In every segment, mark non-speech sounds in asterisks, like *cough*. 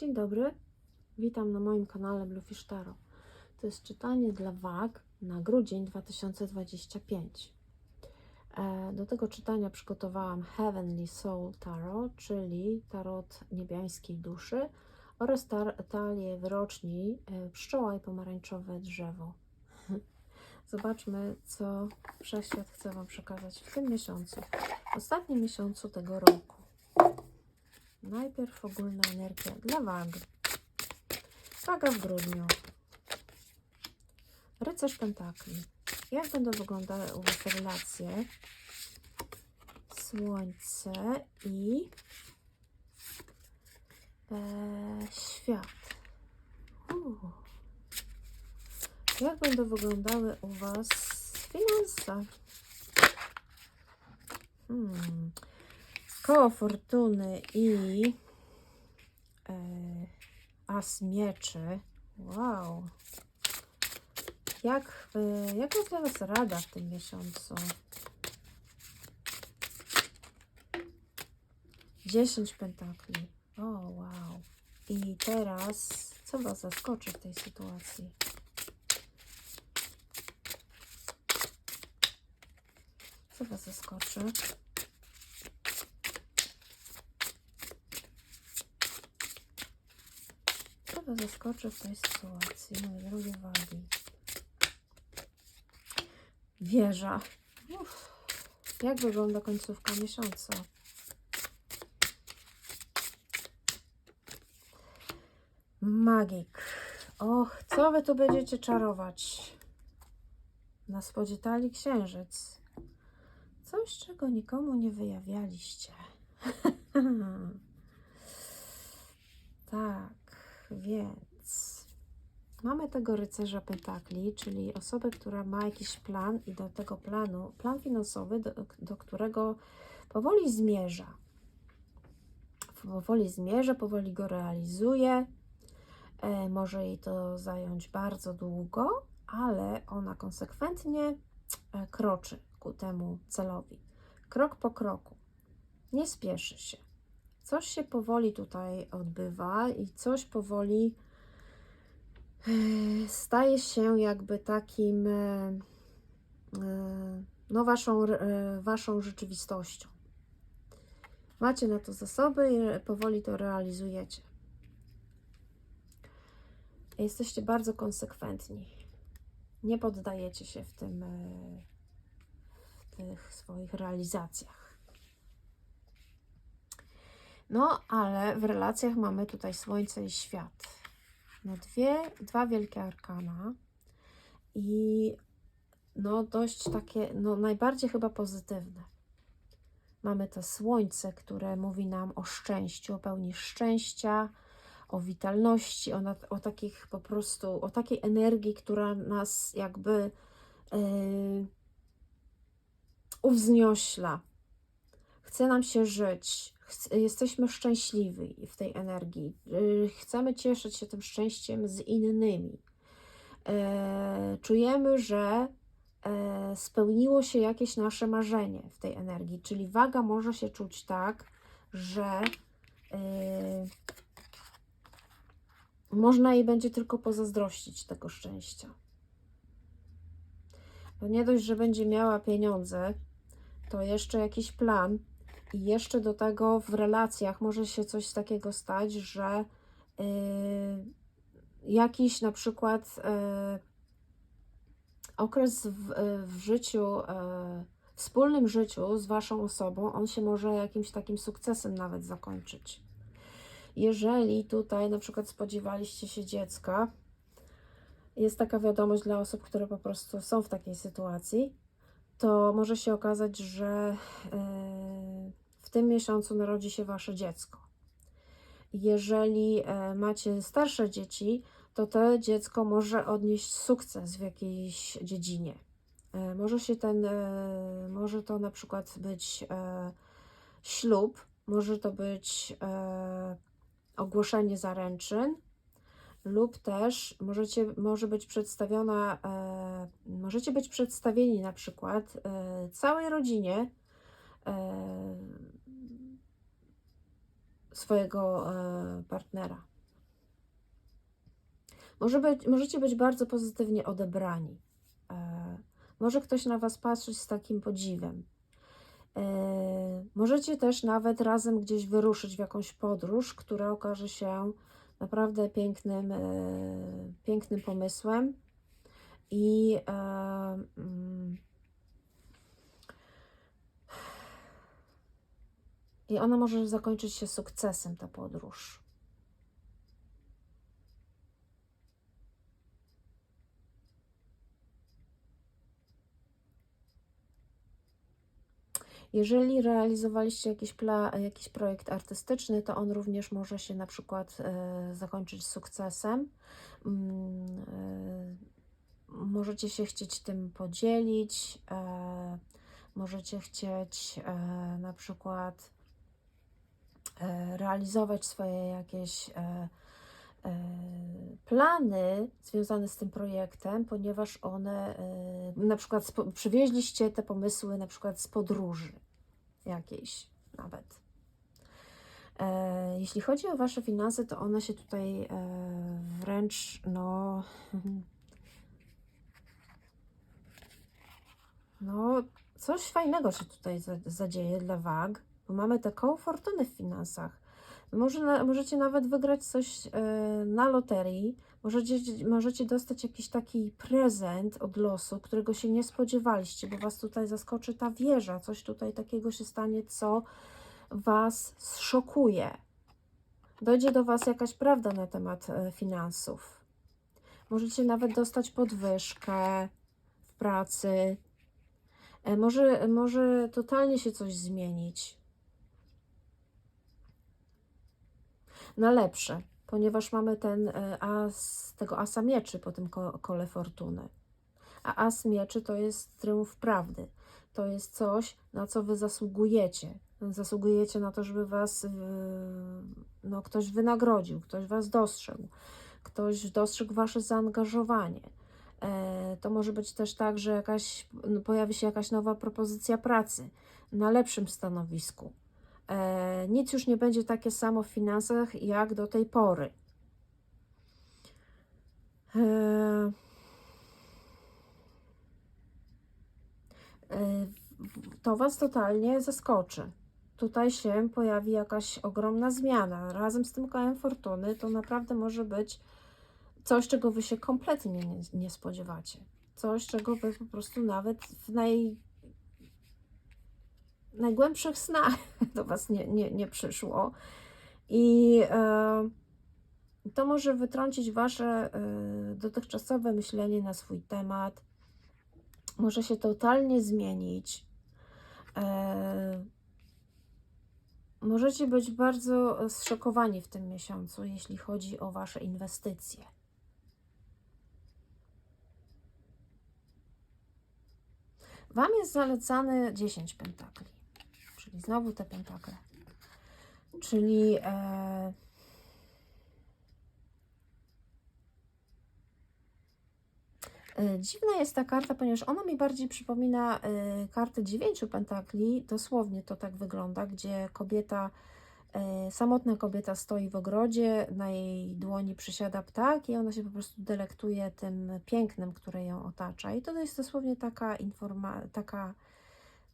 Dzień dobry, witam na moim kanale Bluefish Tarot. To jest czytanie dla wag na grudzień 2025. E, Do tego czytania przygotowałam Heavenly Soul Tarot, czyli tarot niebiańskiej duszy oraz tar- talię wyroczni e, pszczoła i pomarańczowe drzewo. *laughs* Zobaczmy, co Wszechświat chce Wam przekazać w tym miesiącu, w ostatnim miesiącu tego roku. Najpierw ogólna energia dla wag. Waga w grudniu. Rycerz Pentakli. Jak będą wyglądały u Was relacje? Słońce i e, świat. Jak będą wyglądały u Was finanse? Hmm. Koło fortuny i e, as mieczy. Wow. Jak, e, jaka jest dla Was rada w tym miesiącu? 10 pentakli. O, wow. I teraz, co Was zaskoczy w tej sytuacji? Co Was zaskoczy? Co Was zaskoczy w tej sytuacji, moje drogie wagi? Wieża. Uff. Jak wygląda końcówka miesiąca? Magik. Och, co wy tu będziecie czarować? Na spodzie talii księżyc. Coś, czego nikomu nie wyjawialiście. *laughs* tak, więc mamy tego rycerza pentakli, czyli osobę, która ma jakiś plan i do tego planu, plan finansowy, do, do którego powoli zmierza. Powoli zmierza, powoli go realizuje. E, może jej to zająć bardzo długo, ale ona konsekwentnie e, kroczy ku temu celowi. Krok po kroku. Nie spieszy się. Coś się powoli tutaj odbywa i coś powoli e, staje się jakby takim e, e, no waszą, waszą rzeczywistością. Macie na to zasoby i powoli to realizujecie. Jesteście bardzo konsekwentni. Nie poddajecie się w tym, w tych swoich realizacjach. No, ale w relacjach mamy tutaj Słońce i Świat. No, dwie, dwa wielkie arkana i no dość takie, no najbardziej chyba pozytywne. Mamy to Słońce, które mówi nam o szczęściu, o pełni szczęścia, o witalności, o, nad, o takich po prostu, o takiej energii, która nas jakby yy, uwzniośla. Chce nam się żyć, jesteśmy szczęśliwi w tej energii, yy, chcemy cieszyć się tym szczęściem z innymi. Yy, czujemy, że yy, spełniło się jakieś nasze marzenie w tej energii, czyli waga może się czuć tak, że yy, można jej będzie tylko pozazdrościć tego szczęścia. Bo nie dość, że będzie miała pieniądze, to jeszcze jakiś plan i jeszcze do tego w relacjach może się coś takiego stać, że yy, jakiś na przykład yy, okres w, yy, w życiu, yy, wspólnym życiu z Waszą osobą, on się może jakimś takim sukcesem nawet zakończyć. Jeżeli tutaj na przykład spodziewaliście się dziecka, jest taka wiadomość dla osób, które po prostu są w takiej sytuacji, to może się okazać, że yy, w tym miesiącu narodzi się Wasze dziecko. Jeżeli yy, macie starsze dzieci, to to dziecko może odnieść sukces w jakiejś dziedzinie. Yy, Może się ten, yy, może to na przykład być ślub, może to być ogłoszenie zaręczyn, lub też możecie, może być przedstawiona, e, możecie być przedstawieni na przykład e, całej rodzinie e, swojego e, partnera. Może być, możecie być bardzo pozytywnie odebrani. E, może ktoś na Was patrzeć z takim podziwem. E, możecie też nawet razem gdzieś wyruszyć w jakąś podróż, która okaże się naprawdę pięknym, e, pięknym pomysłem. I e, mm, I ona może zakończyć się sukcesem, ta podróż. Jeżeli realizowaliście jakiś, jakiś projekt artystyczny, to on również może się na przykład e, zakończyć sukcesem. E, możecie się chcieć tym podzielić, e, możecie chcieć e, na przykład realizować swoje jakieś e, e, plany związane z tym projektem, ponieważ one e, na przykład przywieźliście te pomysły na przykład z podróży jakiejś nawet. E, Jeśli chodzi o Wasze finanse, to one się tutaj e, wręcz, no, *laughs* no, coś fajnego się tutaj za- zadzieje dla wag, bo mamy te koło fortuny w finansach. Może, możecie nawet wygrać coś e, na loterii, możecie, możecie dostać jakiś taki prezent od losu, którego się nie spodziewaliście, bo Was tutaj zaskoczy ta wieża, coś tutaj takiego się stanie, co Was zszokuje. Dojdzie do Was jakaś prawda na temat e, finansów. Możecie nawet dostać podwyżkę w pracy. E, Może, może totalnie się coś zmienić. Na lepsze, ponieważ mamy ten e, as, tego asa mieczy po tym ko- kole fortuny. A as mieczy to jest triumf prawdy. To jest coś, na co wy zasługujecie. Zasługujecie na to, żeby was no, ktoś wynagrodził, ktoś was dostrzegł, ktoś dostrzegł wasze zaangażowanie. E, To może być też tak, że jakaś, no, pojawi się jakaś nowa propozycja pracy na lepszym stanowisku. E, Nic już nie będzie takie samo w finansach jak do tej pory. E, e, To Was totalnie zaskoczy. Tutaj się pojawi jakaś ogromna zmiana. Razem z tym kołem fortuny to naprawdę może być coś, czego Wy się kompletnie nie, nie spodziewacie. Coś, czego Wy po prostu nawet w naj, najgłębszych snach *laughs* do Was nie, nie, nie przyszło. I e, to może wytrącić Wasze e, dotychczasowe myślenie na swój temat. Może się totalnie zmienić. E, możecie być bardzo zszokowani w tym miesiącu, jeśli chodzi o Wasze inwestycje. Wam jest zalecany 10 pentakli, czyli znowu te pentakle. Czyli e, e, dziwna jest ta karta, ponieważ ona mi bardziej przypomina e, kartę dziewięciu pentakli. Dosłownie to tak wygląda, gdzie kobieta, e, samotna kobieta stoi w ogrodzie, na jej dłoni przysiada ptak i ona się po prostu delektuje tym pięknem, które ją otacza. I to jest dosłownie taka informa- taka,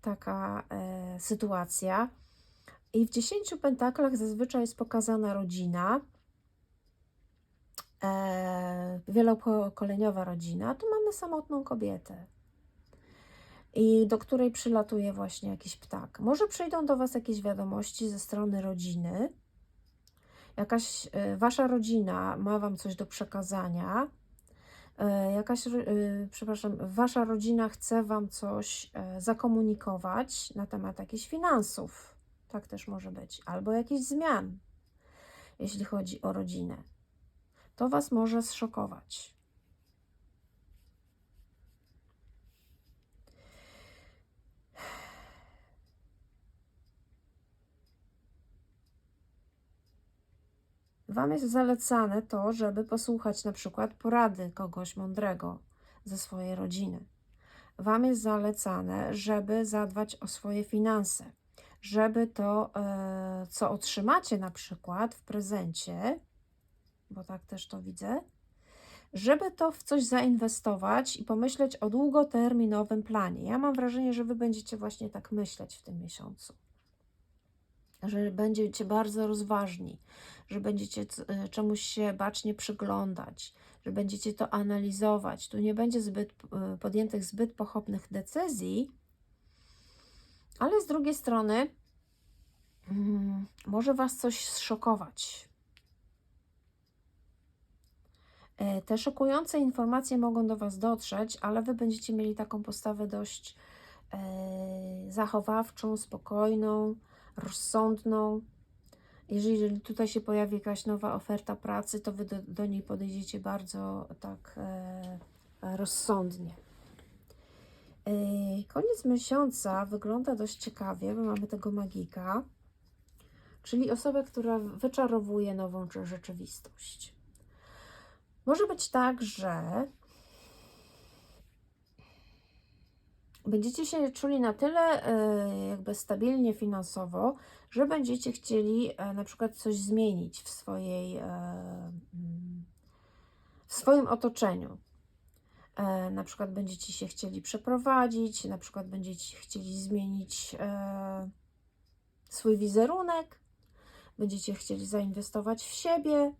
taka e, sytuacja. I w dziesięciu pentaklach zazwyczaj jest pokazana rodzina, e, rodzina. Tu mamy samotną kobietę, i do której przylatuje właśnie jakiś ptak. Może przyjdą do Was jakieś wiadomości ze strony rodziny. Jakaś e, Wasza rodzina ma Wam coś do przekazania. E, Jakaś, e, przepraszam, Wasza rodzina chce Wam coś e, zakomunikować na temat jakichś finansów. Tak też może być. Albo jakichś zmian, jeśli chodzi o rodzinę. To Was może zszokować. Wam jest zalecane to, żeby posłuchać na przykład porady kogoś mądrego ze swojej rodziny. Wam jest zalecane, żeby zadbać o swoje finanse, żeby to, e, co otrzymacie na przykład w prezencie, bo tak też to widzę, żeby to w coś zainwestować i pomyśleć o długoterminowym planie. Ja mam wrażenie, że Wy będziecie właśnie tak myśleć w tym miesiącu. Że będziecie bardzo rozważni, że będziecie czemuś się bacznie przyglądać, że będziecie to analizować. Tu nie będzie zbyt e, podjętych zbyt pochopnych decyzji, ale z drugiej strony mm, może Was coś zszokować. E, Te szokujące informacje mogą do Was dotrzeć, ale Wy będziecie mieli taką postawę dość e, zachowawczą, spokojną, rozsądną. Jeżeli tutaj się pojawi jakaś nowa oferta pracy, to Wy do, do niej podejdziecie bardzo tak e, rozsądnie. E, Koniec miesiąca wygląda dość ciekawie, bo mamy tego magika, czyli osobę, która wyczarowuje nową czy- rzeczywistość. Może być tak, że będziecie się czuli na tyle e, jakby stabilnie finansowo, że będziecie chcieli e, na przykład coś zmienić w swojej e, w swoim otoczeniu. Na przykład będziecie się chcieli przeprowadzić, na przykład będziecie chcieli zmienić swój wizerunek, będziecie chcieli zainwestować w siebie.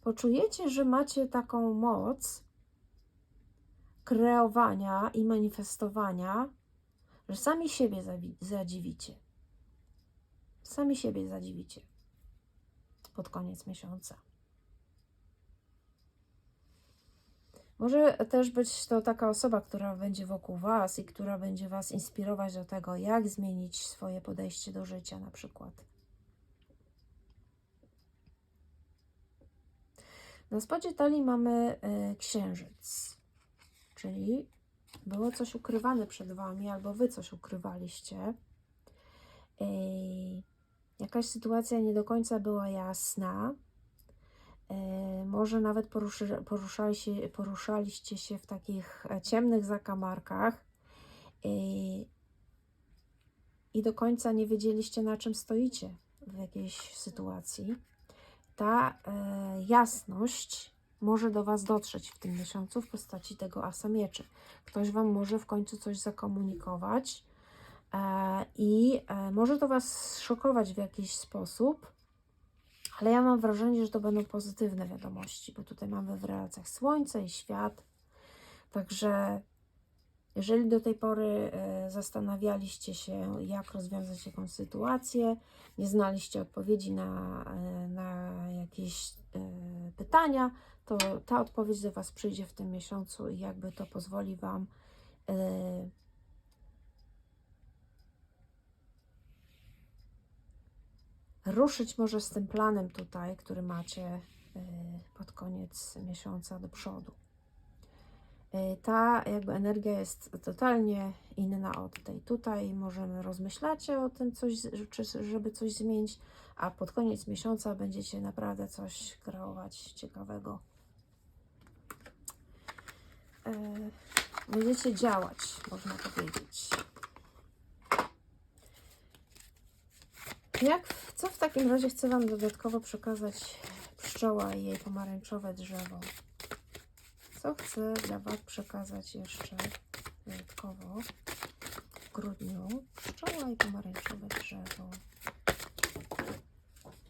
Poczujecie, że macie taką moc kreowania i manifestowania, że sami siebie zadziwicie. Sami siebie zadziwicie pod koniec miesiąca. Może też być to taka osoba, która będzie wokół Was i która będzie Was inspirować do tego, jak zmienić swoje podejście do życia, na przykład. Na spodzie talii mamy y, księżyc, czyli było coś ukrywane przed Wami, albo Wy coś ukrywaliście. Y, jakaś sytuacja nie do końca była jasna. Y, może nawet poruszali się, poruszaliście się w takich e, ciemnych zakamarkach i do końca nie wiedzieliście, na czym stoicie w jakiejś sytuacji ta e, jasność może do Was dotrzeć w tym miesiącu w postaci tego asa mieczy. Ktoś Wam może w końcu coś zakomunikować e, i e, może to Was szokować w jakiś sposób, ale ja mam wrażenie, że to będą pozytywne wiadomości, bo tutaj mamy w relacjach Słońce i świat. Także jeżeli do tej pory e, zastanawialiście się, jak rozwiązać jakąś sytuację, nie znaliście odpowiedzi na, e, na jakieś e, pytania, to ta odpowiedź do Was przyjdzie w tym miesiącu i jakby to pozwoli Wam ruszyć może z tym planem tutaj, który macie pod koniec miesiąca do przodu. E, Ta jakby energia jest totalnie inna od tej tutaj. Możemy rozmyślać o tym, coś, żeby coś zmienić, a pod koniec miesiąca będziecie naprawdę coś kreować ciekawego. E, Będziecie działać, można powiedzieć. Jak, co w takim razie chcę Wam dodatkowo przekazać pszczoła i jej pomarańczowe drzewo? Co chcę dla Was przekazać jeszcze dodatkowo w grudniu? Pszczoła i pomarańczowe drzewo.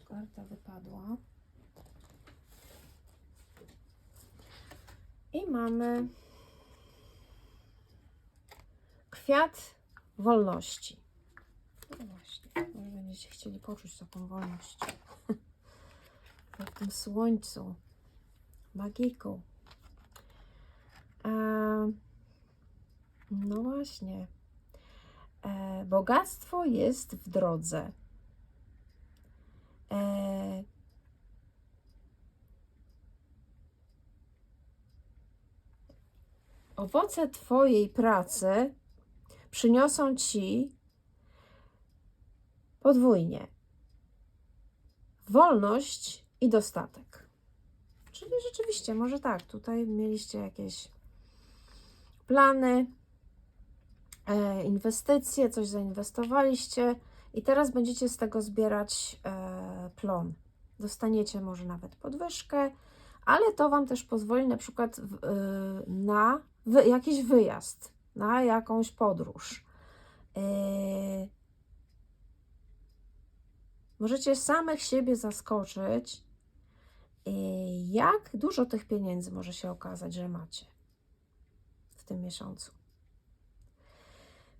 Karta wypadła. I mamy kwiat wolności. No właśnie, może będziecie chcieli poczuć taką wolność. *laughs* w tym słońcu, magiku. E, no właśnie. E, bogactwo jest w drodze. E, owoce Twojej pracy przyniosą Ci podwójnie wolność i dostatek. Czyli rzeczywiście, może tak, tutaj mieliście jakieś plany, e, inwestycje, coś zainwestowaliście i teraz będziecie z tego zbierać e, plon. Dostaniecie może nawet podwyżkę, ale to Wam też pozwoli na przykład e, na jakiś wyjazd, na jakąś podróż. Możecie samych siebie zaskoczyć, jak dużo tych pieniędzy może się okazać, że macie tym miesiącu.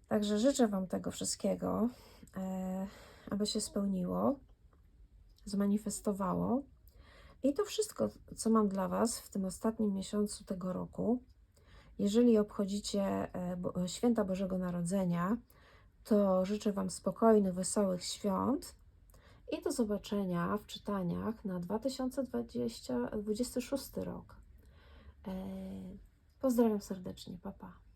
Także życzę Wam tego wszystkiego, e, aby się spełniło, zmanifestowało. I to wszystko, co mam dla Was w tym ostatnim miesiącu tego roku. Jeżeli obchodzicie e, Bo- święta Bożego Narodzenia, to życzę Wam spokojnych, wesołych świąt i do zobaczenia w czytaniach na 2026 rok. Pozdrawiam serdecznie, papa. Pa.